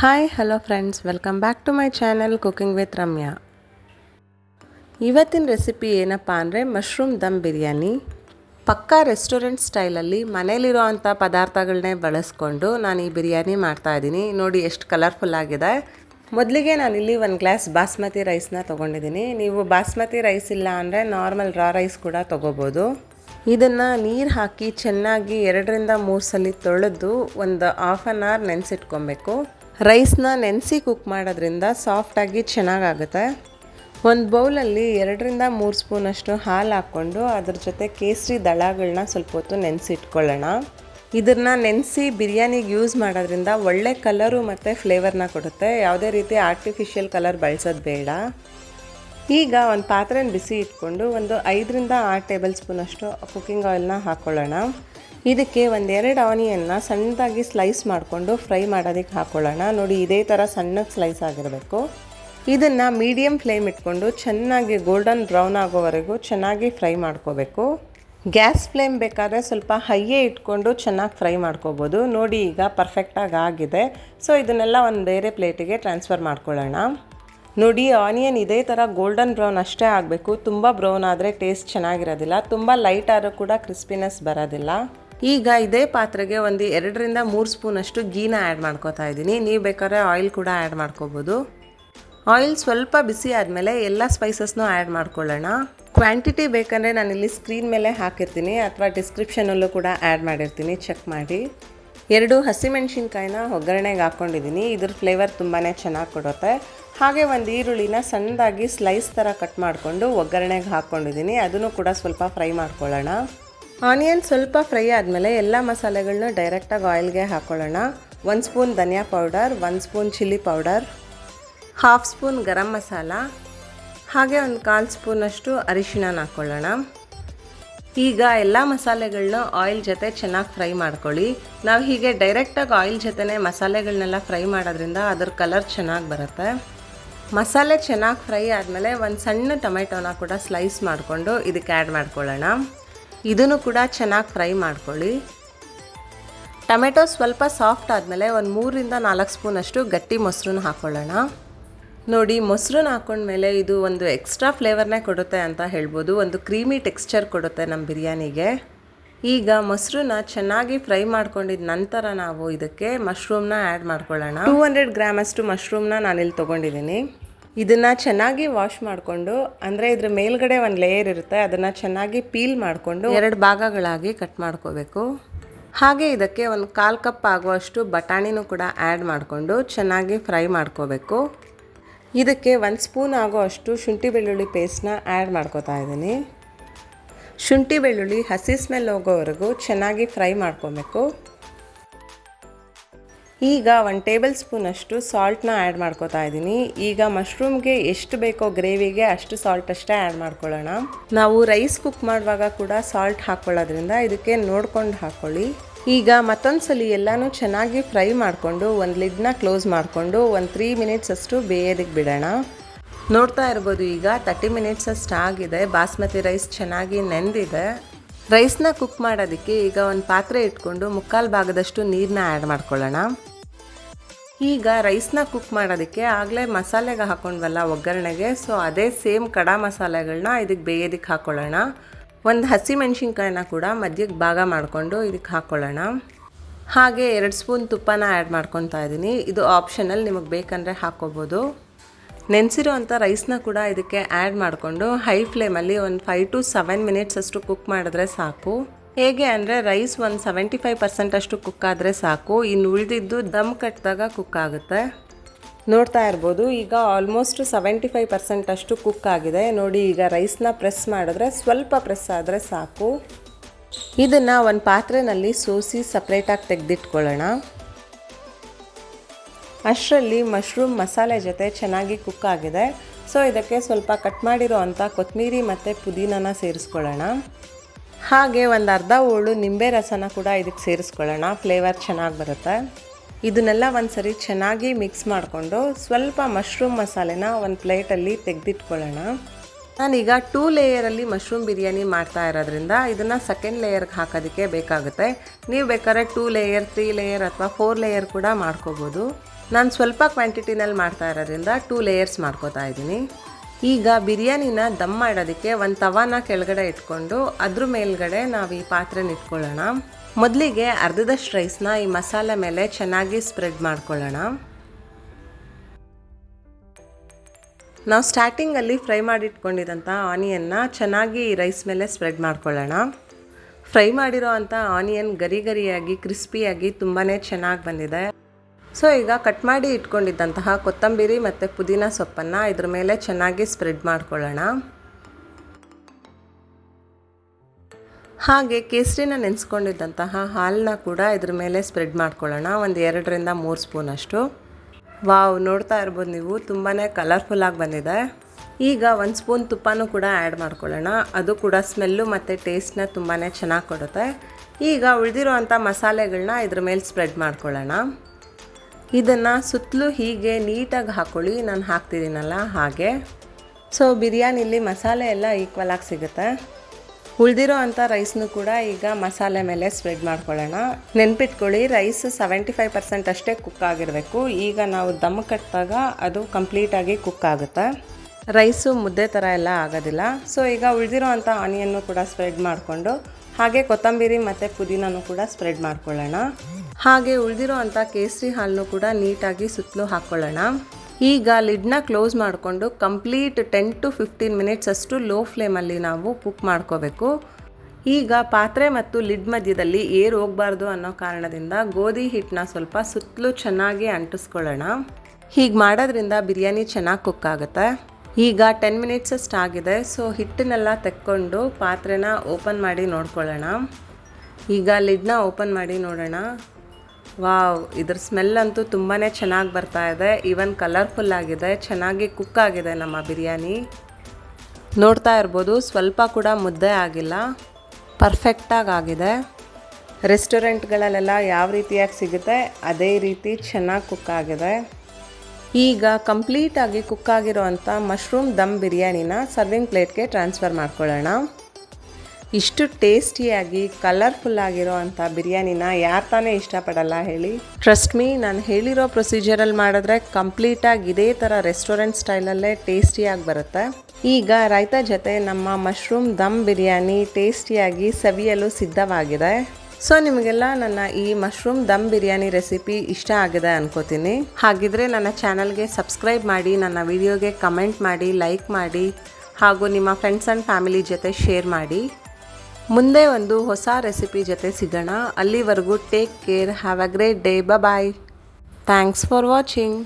Hi hello friends welcome back to my channel cooking with Ramya ಇವತ್ತಿನ recipe ಏನಪ್ಪ ಅಂದರೆ mushroom dum biryani ಪಕ್ಕಾ restaurant ಸ್ಟೈಲಲ್ಲಿ ಮನೇಲಿರೋ ಅಂಥ ಪದಾರ್ಥಗಳನ್ನೇ ಬಳಸ್ಕೊಂಡು ನಾನು ಈ ಬಿರಿಯಾನಿ ಮಾಡ್ತಾ ಇದ್ದೀನಿ. ನೋಡಿ ಎಷ್ಟು ಕಲರ್ಫುಲ್ ಆಗಿದೆ. ಮೊದಲಿಗೆ ಇಲ್ಲಿ ಒಂದು ಗ್ಲಾಸ್ ಬಾಸ್ಮತಿ ರೈಸ್ನ ತೊಗೊಂಡಿದ್ದೀನಿ. ನೀವು ಬಾಸ್ಮತಿ ರೈಸ್ ಇಲ್ಲ ಅಂದರೆ ನಾರ್ಮಲ್ ರಾ ರೈಸ್ ಕೂಡ ತೊಗೋಬೋದು. ಇದನ್ನು ನೀರು ಹಾಕಿ ಚೆನ್ನಾಗಿ ಎರಡರಿಂದ ಮೂರು ಸಲ ತೊಳೆದು ಒಂದು ಹಾಫ್ ಆನ್ ಅವರ್ ನೆನೆಸಿಟ್ಕೊಬೇಕು. ರೈಸ್ನ ನೆನೆಸಿ ಕುಕ್ ಮಾಡೋದ್ರಿಂದ ಸಾಫ್ಟಾಗಿ ಚೆನ್ನಾಗಾಗುತ್ತೆ. ಒಂದು ಬೌಲಲ್ಲಿ ಎರಡರಿಂದ ಮೂರು ಸ್ಪೂನಷ್ಟು ಹಾಲು ಹಾಕ್ಕೊಂಡು ಅದ್ರ ಜೊತೆ ಕೇಸರಿ ದಳಗಳನ್ನ ಸ್ವಲ್ಪ ಹೊತ್ತು ನೆನೆಸಿಟ್ಕೊಳ್ಳೋಣ ಇದನ್ನು ನೆನೆಸಿ ಬಿರಿಯಾನಿಗೆ ಯೂಸ್ ಮಾಡೋದ್ರಿಂದ ಒಳ್ಳೆ ಕಲರು ಮತ್ತು ಫ್ಲೇವರ್ನ ಕೊಡುತ್ತೆ. ಯಾವುದೇ ರೀತಿ ಆರ್ಟಿಫಿಷಿಯಲ್ ಕಲರ್ ಬಳಸೋದು ಬೇಡ. ಈಗ ಒಂದು ಪಾತ್ರೆನ ಬಿಸಿ ಇಟ್ಕೊಂಡು ಒಂದು ಐದರಿಂದ ಆರು ಟೇಬಲ್ ಸ್ಪೂನಷ್ಟು ಕುಕ್ಕಿಂಗ್ ಆಯಿಲ್ನ ಹಾಕ್ಕೊಳ್ಳೋಣ ಇದಕ್ಕೆ ಒಂದೆರಡು ಆನಿಯನ್ನ ಸಣ್ಣದಾಗಿ ಸ್ಲೈಸ್ ಮಾಡಿಕೊಂಡು ಫ್ರೈ ಮಾಡೋದಕ್ಕೆ ಹಾಕ್ಕೊಳ್ಳೋಣ ನೋಡಿ, ಇದೇ ಥರ ಸಣ್ಣಗೆ ಸ್ಲೈಸ್ ಆಗಿರಬೇಕು. ಇದನ್ನು ಮೀಡಿಯಮ್ ಫ್ಲೇಮ್ ಇಟ್ಕೊಂಡು ಚೆನ್ನಾಗಿ ಗೋಲ್ಡನ್ ಬ್ರೌನ್ ಆಗೋವರೆಗೂ ಚೆನ್ನಾಗಿ ಫ್ರೈ ಮಾಡ್ಕೋಬೇಕು. ಗ್ಯಾಸ್ ಫ್ಲೇಮ್ ಬೇಕಾದ್ರೆ ಸ್ವಲ್ಪ ಹೈಯೇ ಇಟ್ಕೊಂಡು ಚೆನ್ನಾಗಿ ಫ್ರೈ ಮಾಡ್ಕೋಬೋದು. ನೋಡಿ, ಈಗ ಪರ್ಫೆಕ್ಟಾಗಿ ಆಗಿದೆ. ಸೊ ಇದನ್ನೆಲ್ಲ ಒಂದು ಬೇರೆ ಪ್ಲೇಟಿಗೆ ಟ್ರಾನ್ಸ್ಫರ್ ಮಾಡ್ಕೊಳ್ಳೋಣ. ನೋಡಿ, ಆನಿಯನ್ ಇದೇ ಥರ ಗೋಲ್ಡನ್ ಬ್ರೌನ್ ಅಷ್ಟೇ ಆಗಬೇಕು. ತುಂಬ ಬ್ರೌನ್ ಆದರೆ ಟೇಸ್ಟ್ ಚೆನ್ನಾಗಿರೋದಿಲ್ಲ. ತುಂಬ ಲೈಟ್ ಆದರೂ ಕೂಡ ಕ್ರಿಸ್ಪಿನೆಸ್ ಬರೋದಿಲ್ಲ. ಈಗ ಇದೇ ಪಾತ್ರೆಗೆ ಒಂದು ಎರಡರಿಂದ ಮೂರು ಸ್ಪೂನಷ್ಟು ಗೀನ ಆ್ಯಡ್ ಮಾಡ್ಕೋತಾ ಇದ್ದೀನಿ. ನೀವು ಬೇಕಾದ್ರೆ ಆಯಿಲ್ ಕೂಡ ಆ್ಯಡ್ ಮಾಡ್ಕೋಬೋದು. ಆಯಿಲ್ ಸ್ವಲ್ಪ ಬಿಸಿ ಆದಮೇಲೆ ಎಲ್ಲ ಸ್ಪೈಸಸ್ನೂ ಆ್ಯಡ್ ಮಾಡ್ಕೊಳ್ಳೋಣ. ಕ್ವಾಂಟಿಟಿ ಬೇಕಂದರೆ ಇಲ್ಲಿ ಸ್ಕ್ರೀನ್ ಮೇಲೆ ಹಾಕಿರ್ತೀನಿ, ಅಥವಾ ಡಿಸ್ಕ್ರಿಪ್ಷನಲ್ಲೂ ಕೂಡ ಆ್ಯಡ್ ಮಾಡಿರ್ತೀನಿ. ಚೆಕ್ ಮಾಡಿ. ಎರಡು ಹಸಿಮೆಣ್ಸಿನ್ಕಾಯಿನ ಒಗ್ಗರಣೆಗೆ ಹಾಕ್ಕೊಂಡಿದ್ದೀನಿ ಇದ್ರ ಫ್ಲೇವರ್ ತುಂಬಾ ಚೆನ್ನಾಗಿ ಕೊಡುತ್ತೆ. ಹಾಗೆ ಒಂದು ಈರುಳ್ಳಿನ ಸಣ್ಣದಾಗಿ ಸ್ಲೈಸ್ ಥರ ಕಟ್ ಮಾಡಿಕೊಂಡು ಒಗ್ಗರಣೆಗೆ ಹಾಕ್ಕೊಂಡಿದ್ದೀನಿ ಅದನ್ನು ಕೂಡ ಸ್ವಲ್ಪ ಫ್ರೈ ಮಾಡ್ಕೊಳ್ಳೋಣ. ಆನಿಯನ್ ಸ್ವಲ್ಪ ಫ್ರೈ ಆದಮೇಲೆ ಎಲ್ಲ ಮಸಾಲೆಗಳನ್ನ ಡೈರೆಕ್ಟಾಗಿ ಆಯಿಲ್ಗೆ ಹಾಕೊಳ್ಳೋಣ. ಒಂದು ಸ್ಪೂನ್ ಧನಿಯಾ ಪೌಡರ್, ಒಂದು spoon chilli powder half spoon garam masala, ಹಾಗೆ ಒಂದು ಕಾಲು ಸ್ಪೂನಷ್ಟು ಅರಿಶಿನ ಹಾಕ್ಕೊಳ್ಳೋಣ ಈಗ ಎಲ್ಲ ಮಸಾಲೆಗಳನ್ನ ಆಯಿಲ್ ಜೊತೆ ಚೆನ್ನಾಗಿ ಫ್ರೈ ಮಾಡ್ಕೊಳ್ಳಿ. ನಾವು ಹೀಗೆ ಡೈರೆಕ್ಟಾಗಿ ಆಯಿಲ್ ಜೊತೆನೇ ಮಸಾಲೆಗಳನ್ನೆಲ್ಲ ಫ್ರೈ ಮಾಡೋದ್ರಿಂದ ಅದರ ಕಲರ್ ಚೆನ್ನಾಗಿ ಬರುತ್ತೆ. ಮಸಾಲೆ ಚೆನ್ನಾಗಿ ಫ್ರೈ ಆದಮೇಲೆ ಒಂದು ಸಣ್ಣ ಟೊಮೆಟೊನ ಕೂಡ ಸ್ಲೈಸ್ ಮಾಡಿಕೊಂಡು ಇದಕ್ಕೆ ಆ್ಯಡ್ ಮಾಡ್ಕೊಳ್ಳೋಣ. ಇದನ್ನು ಕೂಡ ಚೆನ್ನಾಗಿ ಫ್ರೈ ಮಾಡ್ಕೊಳ್ಳಿ. ಟೊಮೆಟೊ ಸ್ವಲ್ಪ ಸಾಫ್ಟ್ ಆದಮೇಲೆ ಒಂದು ಮೂರರಿಂದ ನಾಲ್ಕು ಸ್ಪೂನಷ್ಟು ಗಟ್ಟಿ ಮೊಸರನ್ನ ಹಾಕ್ಕೊಳ್ಳೋಣ ನೋಡಿ, ಮೊಸರನ್ನ ಹಾಕೊಂಡ್ಮೇಲೆ ಇದು ಒಂದು ಎಕ್ಸ್ಟ್ರಾ ಫ್ಲೇವರ್ನೇ ಕೊಡುತ್ತೆ ಅಂತ ಹೇಳ್ಬೋದು. ಒಂದು ಕ್ರೀಮಿ ಟೆಕ್ಸ್ಚರ್ ಕೊಡುತ್ತೆ ನಮ್ಮ ಬಿರಿಯಾನಿಗೆ. ಈಗ ಮೊಸರನ್ನ ಚೆನ್ನಾಗಿ ಫ್ರೈ ಮಾಡ್ಕೊಂಡಿದ ನಂತರ ನಾವು ಇದಕ್ಕೆ ಮಶ್ರೂಮ್ನ ಆ್ಯಡ್ ಮಾಡ್ಕೊಳ್ಳೋಣ. ಟೂ ಹಂಡ್ರೆಡ್ ಗ್ರಾಮಷ್ಟು ಮಶ್ರೂಮ್ನ ನಾನಿಲ್ಲಿ ತೊಗೊಂಡಿದ್ದೀನಿ. ಇದನ್ನು ಚೆನ್ನಾಗಿ ವಾಶ್ ಮಾಡಿಕೊಂಡು, ಅಂದರೆ ಇದ್ರ ಮೇಲ್ಗಡೆ ಒಂದು ಲೇಯರ್ ಇರುತ್ತೆ, ಅದನ್ನು ಚೆನ್ನಾಗಿ ಪೀಲ್ ಮಾಡಿಕೊಂಡು ಎರಡು ಭಾಗಗಳಾಗಿ ಕಟ್ ಮಾಡ್ಕೋಬೇಕು. ಹಾಗೆ ಇದಕ್ಕೆ ಒಂದು ಕಾಲು ಕಪ್ ಆಗುವಷ್ಟು ಬಟಾಣಿನೂ ಕೂಡ ಆ್ಯಡ್ ಮಾಡಿಕೊಂಡು ಚೆನ್ನಾಗಿ ಫ್ರೈ ಮಾಡ್ಕೋಬೇಕು. ಇದಕ್ಕೆ ಒಂದು ಸ್ಪೂನ್ ಆಗೋ ಅಷ್ಟು ಶುಂಠಿ ಬೆಳ್ಳುಳ್ಳಿ ಪೇಸ್ಟ್ನ ಆ್ಯಡ್ ಮಾಡ್ಕೋತಾ ಇದ್ದೀನಿ. ಶುಂಠಿ ಬೆಳ್ಳುಳ್ಳಿ ಹಸಿ ಸ್ಮೆಲ್ ಹೋಗೋವರೆಗೂ ಚೆನ್ನಾಗಿ ಫ್ರೈ ಮಾಡ್ಕೊಬೇಕು. ಈಗ ಒಂದು ಟೇಬಲ್ ಸ್ಪೂನಷ್ಟು ಸಾಲ್ಟ್ನ ಆ್ಯಡ್ ಮಾಡ್ಕೋತಾ ಇದ್ದೀನಿ. ಈಗ ಮಶ್ರೂಮ್ಗೆ ಎಷ್ಟು ಬೇಕೋ ಗ್ರೇವಿಗೆ ಅಷ್ಟು ಸಾಲ್ಟ್ ಅಷ್ಟೇ ಆ್ಯಡ್ ಮಾಡ್ಕೊಳ್ಳೋಣ. ನಾವು ರೈಸ್ ಕುಕ್ ಮಾಡುವಾಗ ಕೂಡ ಸಾಲ್ಟ್ ಹಾಕ್ಕೊಳ್ಳೋದ್ರಿಂದ ಇದಕ್ಕೆ ನೋಡ್ಕೊಂಡು ಹಾಕ್ಕೊಳ್ಳಿ ಈಗ ಮತ್ತೊಂದು ಸಲ ಎಲ್ಲನೂ ಚೆನ್ನಾಗಿ ಫ್ರೈ ಮಾಡಿಕೊಂಡು ಒಂದು ಲಿಡ್ನ ಕ್ಲೋಸ್ ಮಾಡಿಕೊಂಡು ಒಂದು ತ್ರೀ ಮಿನಿಟ್ಸ್ ಅಷ್ಟು ಬೇಯೋದಕ್ಕೆ ಬಿಡೋಣ. ನೋಡ್ತಾ ಇರ್ಬೋದು ಈಗ ತರ್ಟಿ ಮಿನಿಟ್ಸ್ ಅಷ್ಟು ಆಗಿದೆ. ಬಾಸ್ಮತಿ ರೈಸ್ ಚೆನ್ನಾಗಿ ನೆಂದಿದೆ. ರೈಸ್ನ ಕುಕ್ ಮಾಡೋದಕ್ಕೆ ಈಗ ಒಂದು ಪಾತ್ರೆ ಇಟ್ಕೊಂಡು ಮುಕ್ಕಾಲು ಭಾಗದಷ್ಟು ನೀರನ್ನ ಆ್ಯಡ್ ಮಾಡ್ಕೊಳ್ಳೋಣ. ಈಗ ರೈಸ್ನ ಕುಕ್ ಮಾಡೋದಕ್ಕೆ ಆಗಲೇ ಮಸಾಲೆಗೆ ಹಾಕೊಂಡ್ವಲ್ಲ ಒಗ್ಗರಣೆಗೆ. ಸೊ ಅದೇ ಸೇಮ್ ಕಡಾ ಮಸಾಲೆಗಳನ್ನ ಇದಕ್ಕೆ ಬೇಯೋದಕ್ಕೆ ಹಾಕ್ಕೊಳ್ಳೋಣ ಒಂದು ಹಸಿ ಮೆಣಸಿನ್ಕಾಯಿನ ಕೂಡ ಮಧ್ಯಕ್ಕೆ ಭಾಗ ಮಾಡಿಕೊಂಡು ಇದಕ್ಕೆ ಹಾಕ್ಕೊಳ್ಳೋಣ ಹಾಗೆ ಎರಡು ಸ್ಪೂನ್ ತುಪ್ಪನ ಆ್ಯಡ್ ಮಾಡ್ಕೊತಾ ಇದ್ದೀನಿ. ಇದು ಆಪ್ಷನಲ್ ನಿಮಗೆ ಬೇಕಂದರೆ ಹಾಕ್ಕೋಬೋದು ನೆನೆಸಿರೋ ಅಂಥ ರೈಸ್ನ ಕೂಡ ಇದಕ್ಕೆ ಆ್ಯಡ್ ಮಾಡಿಕೊಂಡು ಹೈ ಫ್ಲೇಮಲ್ಲಿ ಒಂದು ಫೈವ್ ಟು ಸೆವೆನ್ ಮಿನಿಟ್ಸ್ ಅಷ್ಟು ಕುಕ್ ಮಾಡಿದ್ರೆ ಸಾಕು. ಹೇಗೆ ಅಂದರೆ ರೈಸ್ ಒಂದು ಸೆವೆಂಟಿ ಫೈವ್ ಪರ್ಸೆಂಟ್ ಅಷ್ಟು ಕುಕ್ ಆದರೆ ಸಾಕು. ಇನ್ನು ಉಳಿದಿದ್ದು ದಮ್ ಕಟ್ಟಿದಾಗ ಕುಕ್ ಆಗುತ್ತೆ. ನೋಡ್ತಾ ಇರ್ಬೋದು, ಈಗ ಆಲ್ಮೋಸ್ಟ್ ಸೆವೆಂಟಿ ಫೈವ್ ಪರ್ಸೆಂಟ್ ಅಷ್ಟು ಕುಕ್ ಆಗಿದೆ. ನೋಡಿ, ಈಗ ರೈಸ್ನ ಪ್ರೆಸ್ ಮಾಡಿದ್ರೆ ಸ್ವಲ್ಪ ಪ್ರೆಸ್ ಆದರೆ ಸಾಕು. ಇದನ್ನು ಒಂದು ಪಾತ್ರೆನಲ್ಲಿ ಸೋಸಿ ಸಪ್ರೇಟಾಗಿ ತೆಗೆದಿಟ್ಕೊಳ್ಳೋಣ. ಅಷ್ಟರಲ್ಲಿ ಮಶ್ರೂಮ್ ಮಸಾಲೆ ಜೊತೆ ಚೆನ್ನಾಗಿ ಕುಕ್ ಆಗಿದೆ. ಸೊ ಇದಕ್ಕೆ ಸ್ವಲ್ಪ ಕಟ್ ಮಾಡಿರೋ ಅಂಥ ಕೊತ್ತಂಬರಿ ಮತ್ತು ಪುದೀನನ ಸೇರಿಸ್ಕೊಳ್ಳೋಣ. ಹಾಗೆ ಒಂದು ಅರ್ಧ ಹೋಳು ನಿಂಬೆ ರಸನ ಕೂಡ ಇದಕ್ಕೆ ಸೇರಿಸ್ಕೊಳ್ಳೋಣ. ಫ್ಲೇವರ್ ಚೆನ್ನಾಗಿ ಬರುತ್ತೆ. ಇದನ್ನೆಲ್ಲ ಒಂದು ಸರಿ ಚೆನ್ನಾಗಿ ಮಿಕ್ಸ್ ಮಾಡಿಕೊಂಡು ಸ್ವಲ್ಪ ಮಶ್ರೂಮ್ ಮಸಾಲೆನ ಒಂದು ಪ್ಲೇಟಲ್ಲಿ ತೆಗೆದಿಟ್ಕೊಳ್ಳೋಣ. ನಾನೀಗ ಟೂ ಲೇಯರಲ್ಲಿ ಮಶ್ರೂಮ್ ಬಿರಿಯಾನಿ ಮಾಡ್ತಾ ಇರೋದ್ರಿಂದ ಇದನ್ನು ಸೆಕೆಂಡ್ ಲೇಯರ್ಗೆ ಹಾಕೋದಕ್ಕೆ ಬೇಕಾಗುತ್ತೆ. ನೀವು ಬೇಕಾದ್ರೆ ಟೂ ಲೇಯರ್ ತ್ರೀ ಲೇಯರ್ ಅಥವಾ ಫೋರ್ ಲೇಯರ್ ಕೂಡ ಮಾಡ್ಕೋಬೋದು. ನಾನು ಸ್ವಲ್ಪ ಕ್ವಾಂಟಿಟಿನಲ್ಲಿ ಮಾಡ್ತಾ ಇರೋದ್ರಿಂದ ಟೂ ಲೇಯರ್ಸ್ ಮಾಡ್ಕೋತಾ ಇದ್ದೀನಿ. ಈಗ ಬಿರಿಯಾನಿನ ದಮ್ ಮಾಡೋದಕ್ಕೆ ಒಂದು ತವಾನ ಕೆಳಗಡೆ ಇಟ್ಕೊಂಡು ಅದ್ರ ಮೇಲ್ಗಡೆ ನಾವು ಈ ಪಾತ್ರೆನ ಇಟ್ಕೊಳ್ಳೋಣ. ಮೊದಲಿಗೆ ಅರ್ಧದಷ್ಟು ರೈಸ್ನ ಈ ಮಸಾಲೆ ಮೇಲೆ ಚೆನ್ನಾಗಿ ಸ್ಪ್ರೆಡ್ ಮಾಡ್ಕೊಳ್ಳೋಣ. ನಾವು ಸ್ಟಾರ್ಟಿಂಗಲ್ಲಿ ಫ್ರೈ ಮಾಡಿಟ್ಕೊಂಡಿದ್ದಂಥ ಆನಿಯನ್ನ ಚೆನ್ನಾಗಿ ಈ ರೈಸ್ ಮೇಲೆ ಸ್ಪ್ರೆಡ್ ಮಾಡ್ಕೊಳ್ಳೋಣ. ಫ್ರೈ ಮಾಡಿರೋ ಅಂಥ ಆನಿಯನ್ ಗರಿ ಗರಿಯಾಗಿ ಕ್ರಿಸ್ಪಿಯಾಗಿ ತುಂಬಾ ಚೆನ್ನಾಗಿ ಬಂದಿದೆ. ಸೊ, ಈಗ ಕಟ್ ಮಾಡಿ ಇಟ್ಕೊಂಡಿದ್ದಂತಹ ಕೊತ್ತಂಬರಿ ಮತ್ತು ಪುದೀನ ಸೊಪ್ಪನ್ನು ಇದ್ರ ಮೇಲೆ ಚೆನ್ನಾಗಿ ಸ್ಪ್ರೆಡ್ ಮಾಡ್ಕೊಳ್ಳೋಣ. ಹಾಗೆ ಕೇಸರಿನ ನೆನೆಸ್ಕೊಂಡಿದ್ದಂತಹ ಹಾಲನ್ನ ಕೂಡ ಇದ್ರ ಮೇಲೆ ಸ್ಪ್ರೆಡ್ ಮಾಡ್ಕೊಳ್ಳೋಣ. ಒಂದು ಎರಡರಿಂದ ಮೂರು ಸ್ಪೂನಷ್ಟು ವಾವ್, ನೋಡ್ತಾ ಇರ್ಬೋದು ನೀವು. ತುಂಬಾ ಕಲರ್ಫುಲ್ಲಾಗಿ ಬಂದಿದೆ. ಈಗ ಒಂದು ಸ್ಪೂನ್ ತುಪ್ಪನೂ ಕೂಡ ಆ್ಯಡ್ ಮಾಡ್ಕೊಳ್ಳೋಣ. ಅದು ಕೂಡ ಸ್ಮೆಲ್ಲು ಮತ್ತು ಟೇಸ್ಟ್ನ ತುಂಬಾ ಚೆನ್ನಾಗಿ ಕೊಡುತ್ತೆ. ಈಗ ಉಳಿದಿರೋ ಅಂಥ ಮಸಾಲೆಗಳನ್ನ ಇದ್ರ ಮೇಲೆ ಸ್ಪ್ರೆಡ್ ಮಾಡ್ಕೊಳ್ಳೋಣ. ಇದನ್ನು ಸುತ್ತಲೂ ಹೀಗೆ ನೀಟಾಗಿ ಹಾಕ್ಕೊಳ್ಳಿ ನಾನು ಹಾಕ್ತಿದ್ದೀನಲ್ಲ ಹಾಗೆ. ಸೊ ಬಿರಿಯಾನಿಲಿ ಮಸಾಲೆ ಎಲ್ಲ ಈಕ್ವಲ್ ಆಗಿ ಸಿಗುತ್ತೆ. ಉಳಿದಿರೋ ಅಂಥ ರೈಸ್ನು ಕೂಡ ಈಗ ಮಸಾಲೆ ಮೇಲೆ ಸ್ಪ್ರೆಡ್ ಮಾಡ್ಕೊಳ್ಳೋಣ. ನೆನ್ಪಿಟ್ಕೊಳ್ಳಿ ರೈಸ್ ಸೆವೆಂಟಿ ಫೈವ್ ಪರ್ಸೆಂಟ್ ಅಷ್ಟೇ ಕುಕ್ ಆಗಿರಬೇಕು. ಈಗ ನಾವು ದಮ್ ಕಟ್ಟಿದಾಗ ಅದು ಕಂಪ್ಲೀಟಾಗಿ ಕುಕ್ ಆಗುತ್ತೆ. ರೈಸು ಮುದ್ದೆ ಥರ ಎಲ್ಲ ಆಗೋದಿಲ್ಲ. ಸೊ ಈಗ ಉಳಿದಿರೋ ಅಂಥ ಆನಿಯನ್ನು ಕೂಡ ಸ್ಪ್ರೆಡ್ ಮಾಡಿಕೊಂಡು, ಹಾಗೆ ಕೊತ್ತಂಬರಿ ಮತ್ತು ಪುದೀನೂ ಕೂಡ ಸ್ಪ್ರೆಡ್ ಮಾಡ್ಕೊಳ್ಳೋಣ. ಹಾಗೆ ಉಳಿದಿರೋ ಅಂಥ ಕೇಸರಿ ಹಾಲನ್ನು ಕೂಡ ನೀಟಾಗಿ ಸುತ್ತಲೂ ಹಾಕ್ಕೊಳ್ಳೋಣ ಈಗ ಲಿಡ್ನ ಕ್ಲೋಸ್ ಮಾಡಿಕೊಂಡು complete ten to fifteen minutes ಅಷ್ಟು ಲೋ ಫ್ಲೇಮಲ್ಲಿ ನಾವು ಕುಕ್ ಮಾಡ್ಕೋಬೇಕು. ಈಗ ಪಾತ್ರೆ ಮತ್ತು ಲಿಡ್ ಮಧ್ಯದಲ್ಲಿ ಏರ್ ಹೋಗಬಾರ್ದು ಅನ್ನೋ ಕಾರಣದಿಂದ ಗೋಧಿ ಹಿಟ್ಟನ್ನ ಸ್ವಲ್ಪ ಸುತ್ತಲೂ ಚೆನ್ನಾಗಿ ಅಂಟಿಸ್ಕೊಳ್ಳೋಣ. ಹೀಗೆ ಮಾಡೋದ್ರಿಂದ ಬಿರಿಯಾನಿ ಚೆನ್ನಾಗಿ ಕುಕ್ ಆಗುತ್ತೆ. ಈಗ ಟೆನ್ ಮಿನಿಟ್ಸ್ ಅಷ್ಟು ಆಗಿದೆ ಸೊ ಹಿಟ್ಟನ್ನೆಲ್ಲ ತೆಕ್ಕೊಂಡು ಪಾತ್ರೆನ ಓಪನ್ ಮಾಡಿ ನೋಡ್ಕೊಳ್ಳೋಣ. ಈಗ ಲಿಡ್ನ ಓಪನ್ ಮಾಡಿ ನೋಡೋಣ. ವಾವ್, ಇದ್ರ ಸ್ಮೆಲ್ ಅಂತೂ ತುಂಬಾ ಚೆನ್ನಾಗಿ ಬರ್ತಾ ಇದೆ. ಈವನ್ ಕಲರ್ಫುಲ್ ಆಗಿದೆ, ಚೆನ್ನಾಗಿ ಕುಕ್ ಆಗಿದೆ ನಮ್ಮ ಬಿರಿಯಾನಿ. ನೋಡ್ತಾ ಇರ್ಬೋದು, ಸ್ವಲ್ಪ ಕೂಡ ಮುದ್ದೆ ಆಗಿಲ್ಲ. ಪರ್ಫೆಕ್ಟಾಗಿ ಆಗಿದೆ. ರೆಸ್ಟೋರೆಂಟ್ಗಳಲ್ಲೆಲ್ಲ ಯಾವ ರೀತಿಯಾಗಿ ಸಿಗುತ್ತೆ, ಅದೇ ರೀತಿ ಚೆನ್ನಾಗಿ ಕುಕ್ ಆಗಿದೆ. ಈಗ ಕಂಪ್ಲೀಟಾಗಿ ಕುಕ್ ಆಗಿರೋ ಅಂಥ ಮಶ್ರೂಮ್ ದಮ್ ಬಿರಿಯಾನಿನ ಸರ್ವಿಂಗ್ ಪ್ಲೇಟ್ಗೆ ಟ್ರಾನ್ಸ್ಫರ್ ಮಾಡ್ಕೊಳ್ಳೋಣ. ಇಷ್ಟು ಟೇಸ್ಟಿಯಾಗಿ ಕಲರ್ಫುಲ್ ಆಗಿರೋ ಅಂಥ ಬಿರಿಯಾನಿನ ಯಾರು ತಾನೇ ಇಷ್ಟಪಡಲ್ಲ ಹೇಳಿ. ಟ್ರಸ್ಟ್ ಮೀ ನಾನು ಹೇಳಿರೋ ಪ್ರೊಸೀಜರಲ್ಲಿ ಮಾಡಿದ್ರೆ ಕಂಪ್ಲೀಟಾಗಿ ಇದೇ ಥರ ರೆಸ್ಟೋರೆಂಟ್ ಸ್ಟೈಲಲ್ಲೇ ಟೇಸ್ಟಿಯಾಗಿ ಬರುತ್ತೆ. ಈಗ ರೈತ ಜೊತೆ ನಮ್ಮ ಮಶ್ರೂಮ್ ದಮ್ ಬಿರಿಯಾನಿ ಟೇಸ್ಟಿಯಾಗಿ ಸವಿಯಲು ಸಿದ್ಧವಾಗಿದೆ. ಸೊ ನಿಮಗೆಲ್ಲ ನನ್ನ ಈ ಮಶ್ರೂಮ್ ದಮ್ ಬಿರಿಯಾನಿ ರೆಸಿಪಿ ಇಷ್ಟ ಆಗಿದೆ ಅನ್ಕೋತೀನಿ. ಹಾಗಿದ್ರೆ ನನ್ನ ಚಾನಲ್ಗೆ ಸಬ್ಸ್ಕ್ರೈಬ್ ಮಾಡಿ, ನನ್ನ ವಿಡಿಯೋಗೆ ಕಮೆಂಟ್ ಮಾಡಿ ಲೈಕ್ ಮಾಡಿ, ಹಾಗೂ ನಿಮ್ಮ ಫ್ರೆಂಡ್ಸ್ ಆ್ಯಂಡ್ ಫ್ಯಾಮಿಲಿ ಜೊತೆ ಶೇರ್ ಮಾಡಿ. ಮುಂದೆ ಒಂದು ಹೊಸ ರೆಸಿಪಿ ಜೊತೆ ಸಿಗೋಣ. ಅಲ್ಲಿವರೆಗೂ take care have a great day bye thanks for watching